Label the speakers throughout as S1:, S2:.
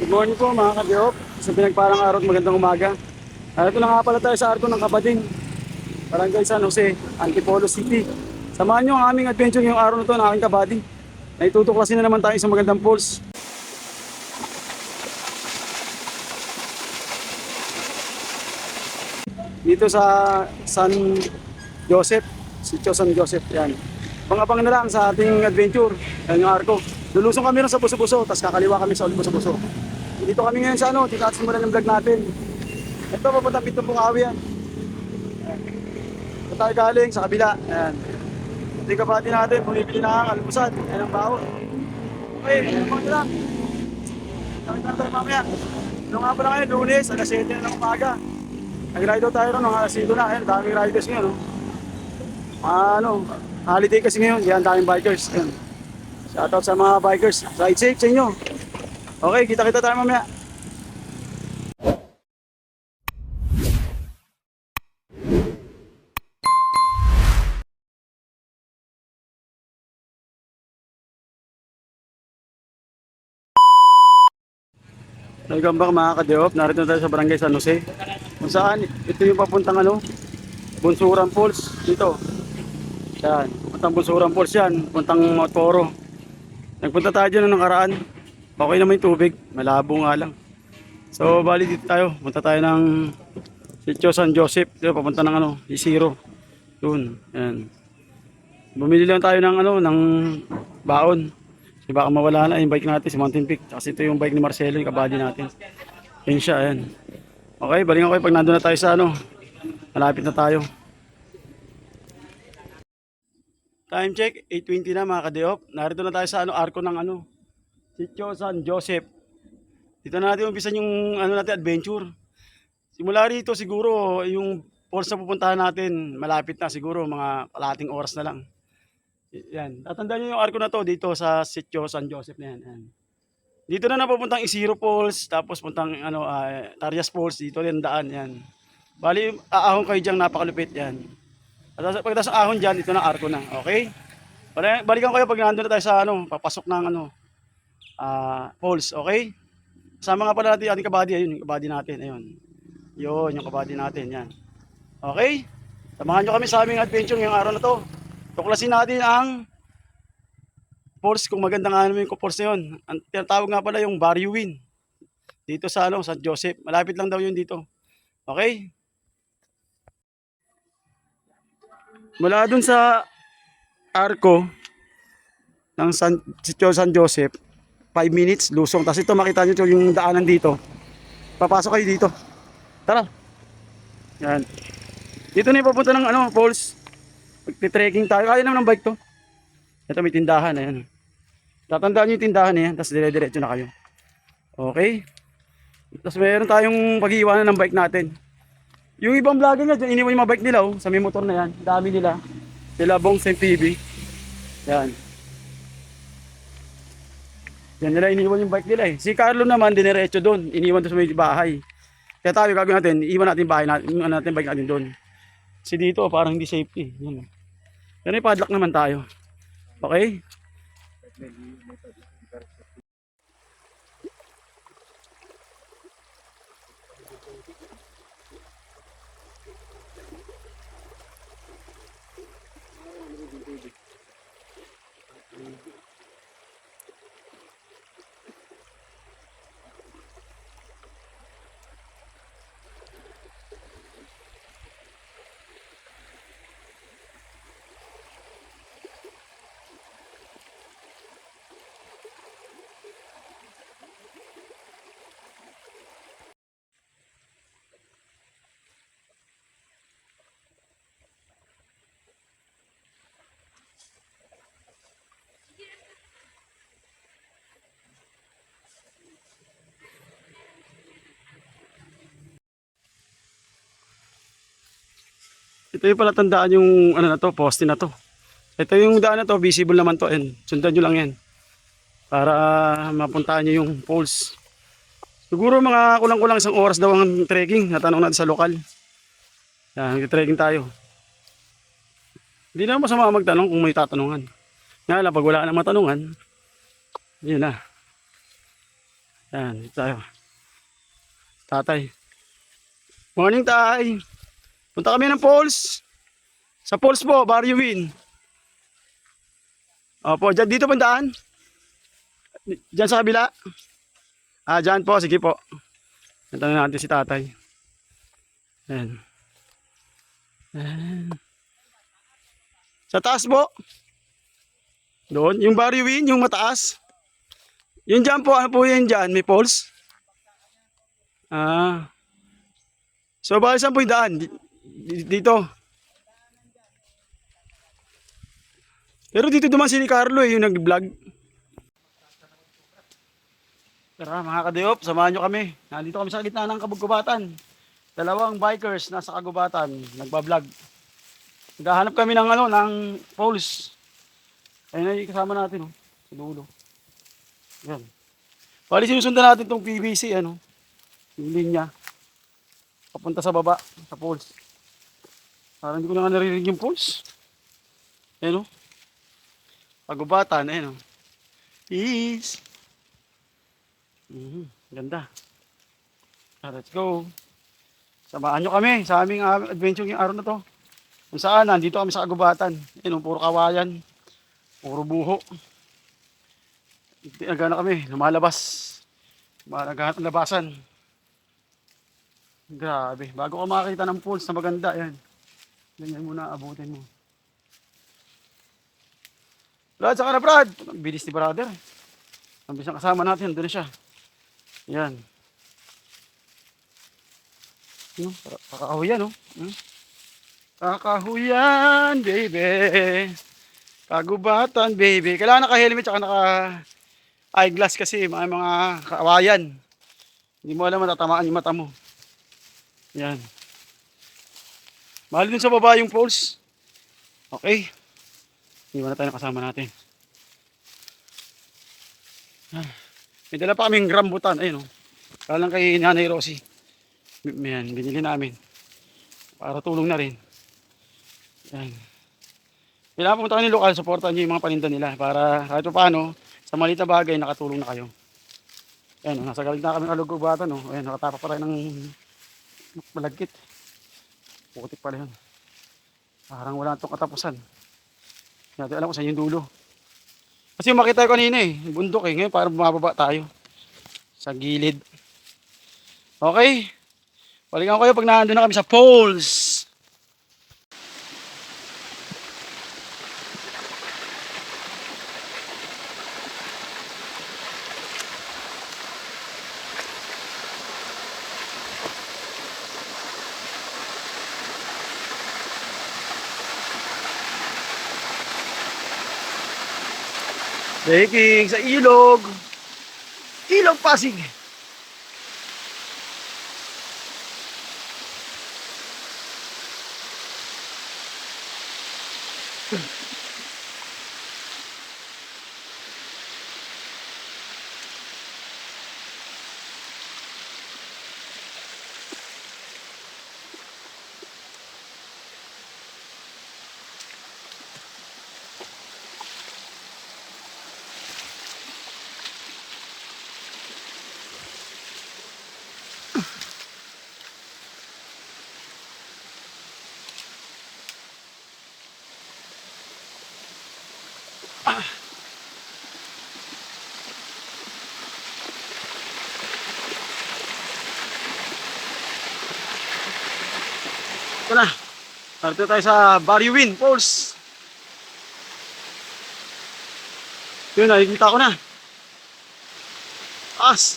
S1: Good morning po mga kabiop. Sa pinagparang araw magandang umaga. Ah, ito na nga pala tayo sa Arco ng Kabading. Barangay San Jose, Antipolo City. Samahan nyo ang aming adventure ngayong araw na ito ng aking kabading. Naitutuklasin na naman tayo sa magandang falls. Dito sa San Joseph, Sitio San Joseph, yan. Pangapang na lang sa ating adventure, yan yung arko. Lulusong kami rin sa Buso-Buso, tapos kakaliwa kami sa Buso-Buso. Dito kami ngayon sa ano, dito natin simulan ng vlog natin. Ito, papunta Pitong Bukawi yan. Ito tayo galing sa kabila. Ayan. Ito yung kapati natin, bumibili na ang almusal. Yan ang baon. Okay, yan mga lang. Kami tayo mamaya. Ano nga pala ngayon, lunes, alas 7 na ng umaga. Nag-ride tayo ron, alas 5 na. Ayan, daming riders ngayon. No? ano, holiday kasi ngayon, yan daming bikers. Ayan. Shoutout sa mga bikers. Ride safe sa inyo. Okay, kita-kita tayo mamaya. Welcome back mga kadeop. Narito na tayo sa Barangay San Jose. Kung saan, ito yung papuntang ano, Bunsuran Falls. Dito. Yan. Puntang Bunsuran Falls yan. Puntang Mount Poro. Nagpunta tayo dyan ng nakaraan. Okay naman yung tubig. Malabo nga lang. So, bali dito tayo. Punta tayo ng Sitio San Joseph. Dito, papunta ng ano, Isiro. Doon. Yan. Bumili lang tayo ng ano, ng baon. Kasi baka mawala na yung bike natin, si Mountain Peak. Kasi ito yung bike ni Marcelo, yung kabady natin. Yan siya, ayan. Okay, balik ako pag nandun na tayo sa ano. Malapit na tayo. Time check, 8.20 na mga kadeop. Narito na tayo sa ano, arko ng ano. Sitio San Joseph. Dito na natin umpisan yung ano natin, adventure. Simula rito siguro, yung oras na pupuntahan natin, malapit na siguro, mga kalating oras na lang. Yan. Tatandaan nyo yung arko na to dito sa Sitio San Joseph na yan. yan. Dito na napupuntang Isiro Falls, tapos puntang ano, ah, Tarias Falls, dito din daan yan. Bali, aahon kayo dyan, napakalupit yan. At pagkatapos ng ahon dyan, dito na arko na. Okay? Bali- Balikan kayo pag nandun na tayo sa ano, papasok ng ano, ah, falls. Okay? Sama nga pala natin ating kabady, ayun, yung kabady natin, ayun. Yun, yung kabady natin, yan. Okay? Samahan nyo kami sa aming adventure ngayong araw na to. Tuklasin natin ang falls kung maganda nga naman yung falls na yun. Ang tinatawag nga pala yung Baryuwin. Dito sa ano, San Joseph. Malapit lang daw yun dito. Okay? Mula dun sa arko ng San, Sitio San Joseph, 5 minutes, lusong. Tapos ito, makita nyo yung daanan dito. Papasok kayo dito. Tara. Yan. Dito na yung papunta ng ano, falls. Magti-trekking tayo. Kaya naman ng bike to. Ito may tindahan. Ayan. Tatandaan nyo yung tindahan na yan. Tapos dire-diretso na kayo. Okay. Tapos meron tayong pag-iiwanan ng bike natin. Yung ibang vlogger nga dyan, iniwan yung mga bike nila oh, sa may motor na yan. Dami nila. Sila Bong Sen TV. Yan. Yan nila iniwan yung bike nila eh. Si Carlo naman, diniretso doon. Iniwan doon sa may bahay. Kaya tayo gagawin natin, iwan natin bahay natin, yung natin, bike natin doon. Si dito, parang hindi safety. Yan. oh. Yan ay padlock naman tayo. Okay? Ito yung pala tandaan yung ano na to, poste na to. Ito yung daan na to, visible naman to. And sundan nyo lang yan. Para ah, mapuntahan nyo yung poles. Siguro mga kulang-kulang isang oras daw ang trekking. Natanong natin sa lokal. Yan, trekking tayo. Hindi na masama magtanong kung may tatanungan. Nga lang, pag wala na matanungan, yun na. Yan, tayo. Tatay. Morning, tay. Punta kami ng Falls. Sa Falls po, Barrio Win. Opo, dyan, dito pandaan. Diyan sa kabila. Ah, dyan po, sige po. Na natin si tatay. Yan. Yan. Sa taas po. Doon, yung Barrio Win, yung mataas. Yun dyan po, ano po yan dyan? May poles? Ah. So, bali saan po yung daan? Di- di- Dito. Pero dito duman si Carlo eh, yung nag-vlog. Tara mga kadiyop, samahan nyo kami. Nandito kami sa gitna ng kabugubatan. Dalawang bikers nasa kagubatan, nagbablog. Naghahanap kami ng ano, ng poles. Ayun na yung kasama natin, oh, sa dulo. Yan. Bali sinusundan natin tong PVC, ano, yung linya. Papunta sa baba, sa poles. Parang hindi ko na naririnig yung poles. Ayun, oh. Pagubatan, ayun, oh. Peace. Mhm, ganda. Ah, let's go. Samahan nyo kami sa aming ah, adventure yung araw na to. Kung saan, nandito kami sa kagubatan. Ayun, oh, puro kawayan. Puro buho. Nagana kami, lumalabas. Naghanap ng labasan. Grabe. Bago ka makakita ng pools na maganda, yan. Ganyan muna, abutin mo. Brad, saka na Brad. Bilis ni brother. Ang bilis ng kasama natin, doon na siya. Yan. Ano, kakahuyan, no? Hmm? Kakahuyan, baby. Kagubatan, baby. Kailangan naka-helmet tsaka naka eyeglass kasi mga mga kawayan. Hindi mo alam matatamaan yung mata mo. Yan. Mahal dun sa baba yung poles. Okay. Iwan na tayo ng kasama natin. Ah, May dala pa kaming rambutan. Ayun o. Kalang kay Nanay Rosie. Yan, binili namin. Para tulong na rin. Yan. Kailangan pumunta kayo ng lokal, supportan nyo yung mga paninda nila para kahit pa paano, sa maliit na bagay, nakatulong na kayo. Ayan, oh, nasa galing na kami ng alugubatan, oh. Ayan, nakatapa pa rin ng malagkit. Putik pala yun. Parang wala itong katapusan. Hindi alam kung saan yung dulo. Kasi makita ko kanina eh, bundok eh. Ngayon parang bumababa tayo. Sa gilid. Okay. Balikan ko kayo pag nandun na kami sa poles. Baking sa ilog. Ilog Pasig. Ito na. Narito tayo sa Bariwin Falls. Yun, nakikita ko na. As.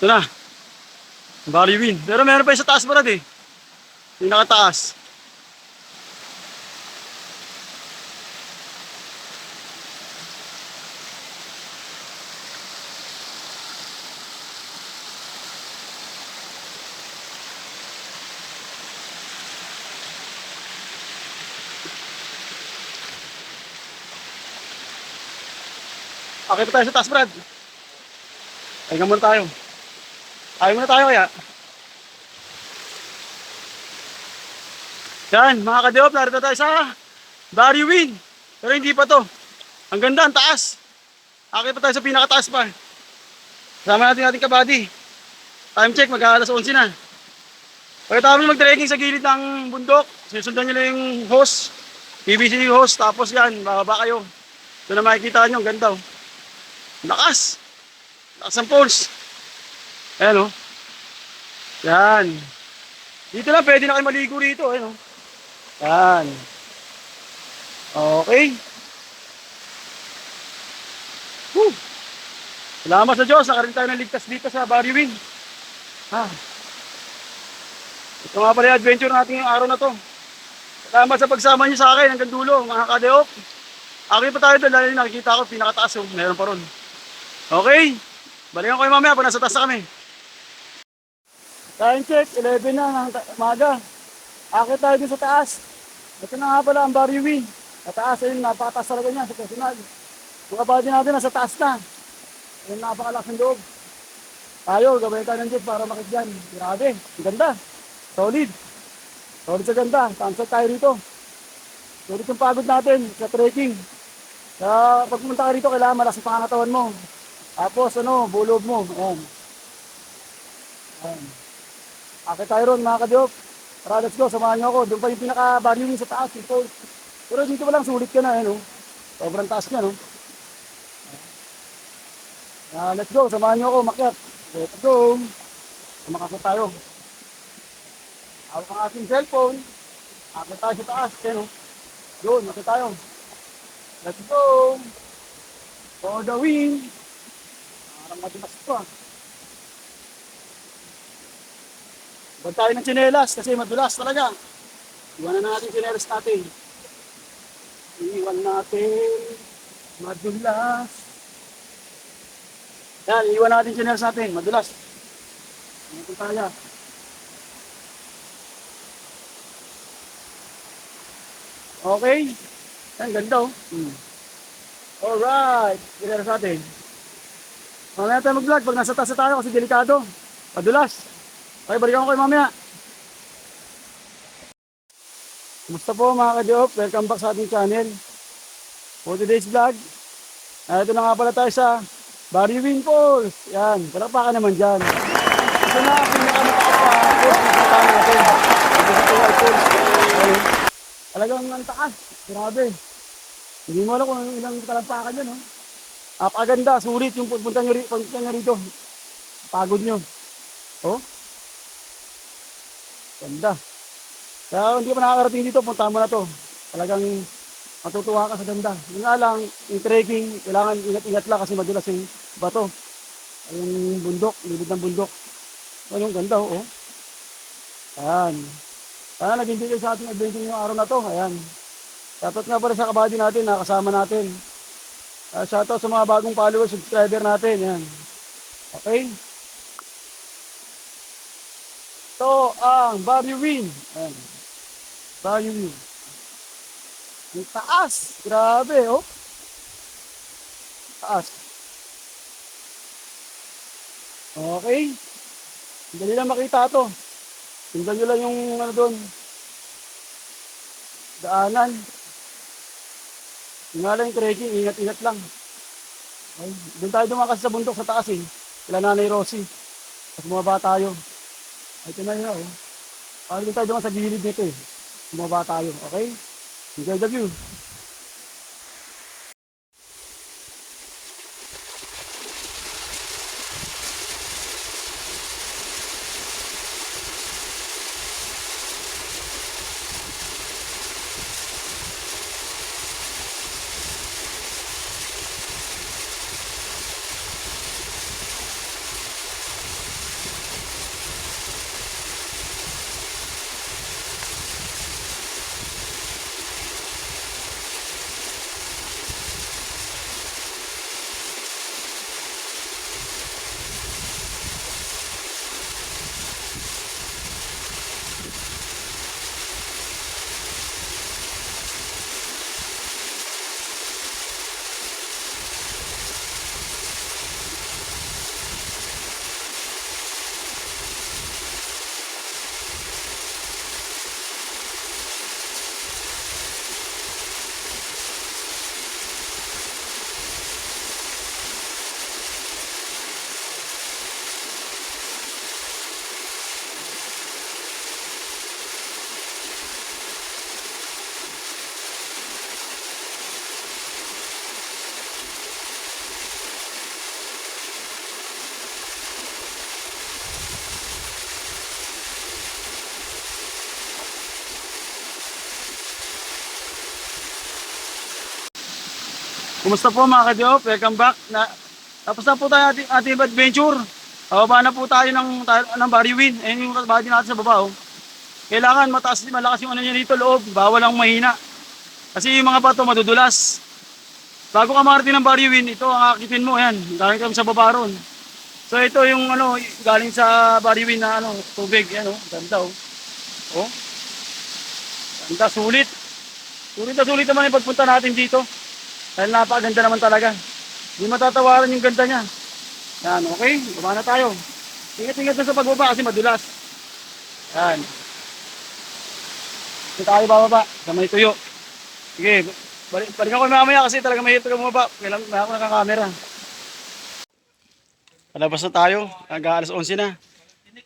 S1: Ito na. Bariwin. Pero meron pa yung sa taas eh. Yung nakataas. Pa tayo sa taas, Brad. Pahinga muna tayo. Ayaw muna tayo kaya. Yan, mga kadeop, narito tayo sa Barry Win. Pero hindi pa to. Ang ganda, ang taas. Akit pa tayo sa pinakataas pa. Kasama natin ating kabady. Time check, mag-aalas 11 na. Pagkatapos mag-trekking sa gilid ng bundok, sisundan nyo lang yung hose. PVC hose, tapos yan, bababa kayo. Ito na makikita nyo, ang ganda oh. Lakas! Lakas ng poles. Ayan oh. Yan. Dito lang, pwede na kayo maligo rito. Ayan oh. Yan. Okay. Woo. Salamat sa Diyos, nakarin tayo ng ligtas dito sa Barry Win. Ha. Ito nga pala yung adventure natin yung araw na to. Salamat sa pagsama niyo sa akin hanggang dulo, mga kadeop. Akin pa tayo doon, dahil nakikita ko, pinakataas yung meron pa ron. Okay? Balikan ko yung mamaya pag nasa taas na kami. Time check, 11 na ng umaga. Akit tayo din sa taas. Ito na nga pala ang Barry Win. Sa taas, ayun, napakataas talaga niya sa personal. Mga body natin nasa taas na. Ayun, napakalakas ng loob. Tayo, gabay tayo ng jet para makit dyan. Grabe, ganda. Solid. Solid sa ganda. Thumbs tayo rito. Solid yung pagod natin sa trekking. Kaya pag pumunta ka rito, kailangan malakas ang pangangatawan mo. Tapos ano, bulob mo. Ayan. Ayan. Akit tayo ron mga kadyok. Tara, let's go. Samahan niyo ako. Doon pa yung pinaka-barriering sa taas. Ito. Pero dito lang sulit ka na. Ano? Sobrang taas niya. No? Ah, let's go. Samahan niyo ako. Makyat. Let's go. Makakot tayo. Hawak ang aking cellphone. Akit tayo sa taas. Ayan, oh. Doon, akit tayo. Let's go. For the win. Parang matimas ito ah. Huwag tayo ng tsinelas kasi madulas talaga. Iwanan na natin tsinelas natin. Iwan natin. Madulas. Yan, iwan natin tsinelas natin. Madulas. Ito tayo. Okay. Yan, ganda oh. Hmm. Alright. Tsinelas natin. Mamaya tayo mag-vlog pag nasa taas na tayo kasi delikado. Madulas. Okay, balikan ko kayo mamaya. Kumusta po mga ka-job? Welcome back sa ating channel. For today's vlog, narito na nga pala tayo sa Barry Wing Falls. Yan, palakpakan naman dyan. Ito na sa falls na natin. Ito sa Tuwal Falls. Talagang ang taas. Grabe. Hindi mo alam kung ilang talampakan yun. No? Napakaganda, sulit yung punta nyo, punta nyo rito. Pagod nyo. Oh, Ganda. Kaya hindi pa nakakarating dito, punta mo na to. Talagang matutuwa ka sa ganda. Yung nga lang, yung trekking, kailangan ingat-ingat lang kasi madulas yung bato. Yung bundok, libid ng bundok. Ano, yung ganda, oh. Ayan. Sana naging kayo sa ating adventure yung araw na to. Ayan. Shoutout nga pala sa kabady natin, nakasama natin. Uh, shoutout sa mga bagong followers, subscriber natin. Ayan. Okay? Ito ang Barry Win. Ayan. Barry Win. Ang taas. Grabe, oh. Taas. Okay. Dali lang makita to. Tingnan nyo lang yung ano doon. Daanan. Yung nga lang yung trekking, ingat-ingat lang. Okay. Doon tayo dumakas sa bundok sa taas eh. Kila Nanay Rosie. Tapos bumaba tayo. Ay, ito na yun, oh. Parang tayo naman sa gilid nito eh. Bumaba tayo, okay? Enjoy the view. Kumusta po mga ka-Diop? Welcome back. Na, tapos na po tayo ating, ating adventure. Pababa na po tayo ng, ng Bariwin. Ayun yung body natin sa baba. Oh. Kailangan mataas, malakas yung ano niya dito loob. Bawal ang mahina. Kasi yung mga bato madudulas. Bago ka makarating ng Bariwin, ito ang akitin mo. Yan, galing kami sa baba ron. So ito yung ano, galing sa Bariwin na ano, tubig. Yan oh, ganda oh. Oh. Ganda, sulit. Sulit na sulit naman yung pagpunta natin dito. Dahil napakaganda naman talaga. Hindi matatawaran yung ganda niya. Yan, okay. Baba na tayo. Ingat-ingat na sa pagbaba kasi madulas. Yan. Dito tayo bababa sa may tuyo. Sige, balik, balik ako mamaya kasi talaga mahirap ka bumaba. Kailangan may ako nakakamera. Palabas na tayo. Hanggang alas 11 na.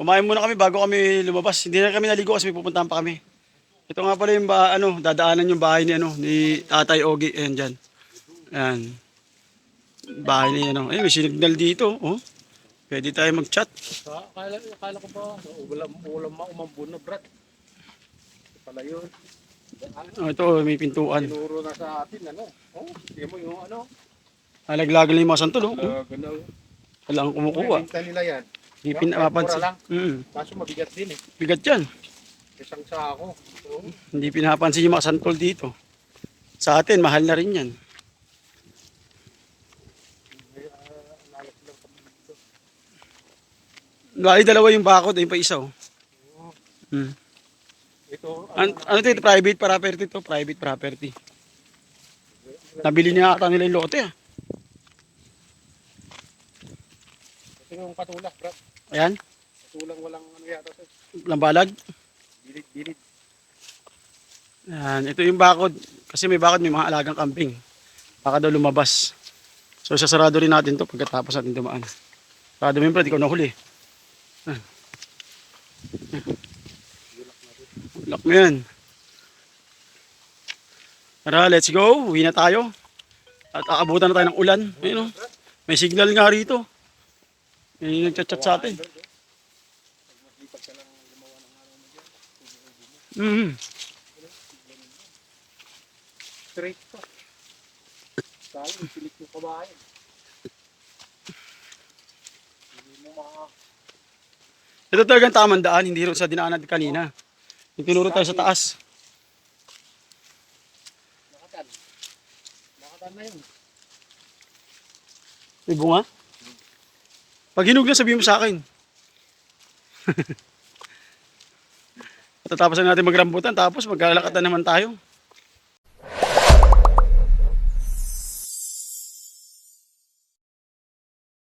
S1: Kumain muna kami bago kami lumabas. Hindi na kami naligo kasi may pupuntahan pa kami. Ito nga pala yung ba, ano, dadaanan yung bahay ni ano ni Tatay Ogi. Ayan dyan. Ayan. Bahay ni ano. Ayun, may signal dito. Oh. Pwede tayo mag-chat.
S2: Akala, akala ko ba, ulam, ulam mo, umambun na, brat. Pala yun.
S1: Oh, ito, oh, may pintuan.
S2: Tinuro na sa atin, ano? Oh, hindi mo yung ano.
S1: Alaglagan lang yung mga santol. Oh.
S2: Uh, ganaw.
S1: Walang kumukuha.
S2: Binta nila yan.
S1: Hindi pinapansin.
S2: Lang.
S1: Mm,
S2: Kaso mabigat din eh.
S1: bigat yan.
S2: Isang sako. Oh,
S1: Hindi pinapansin yung mga santol dito. Sa atin, mahal na rin yan.
S2: may uh, analog lang kami dito.
S1: Bali, dalawa yung bakod, ayun pa isa. Oh. Mm.
S2: Ito,
S1: An ano ito, ito, private property to, private property. Nabili niya ata nila yung lote ah.
S2: ito yung katulak, brat.
S1: Ayan,
S2: Katulang walang ano yata to.
S1: lambalag.
S2: Bilid, bilid.
S1: Ayan, ito yung bakod. Kasi may bakod, may mga alagang kambing. Baka daw lumabas. So, sasarado rin natin to pagkatapos natin dumaan. Sarado mo yun, Brad, ikaw nahuli. Lock mo yan. Tara, let's go. Uwi na tayo. At aabutan na tayo ng ulan. Ayun, oh. May signal nga rito. May nagchat-chat sa atin. Mm.
S2: Straight to. Kala, yung pilik yung kabayan. Hindi mo maka...
S1: Ito talagang tamang daan, hindi rin sa dinaanan kanina. Yung tinuro tayo sa taas.
S2: Nakatan. Nakatan na yun.
S1: May bunga? Pag hinug na, sabihin mo sa akin. Tatapos na natin magrambutan, tapos maglalakad na naman tayo.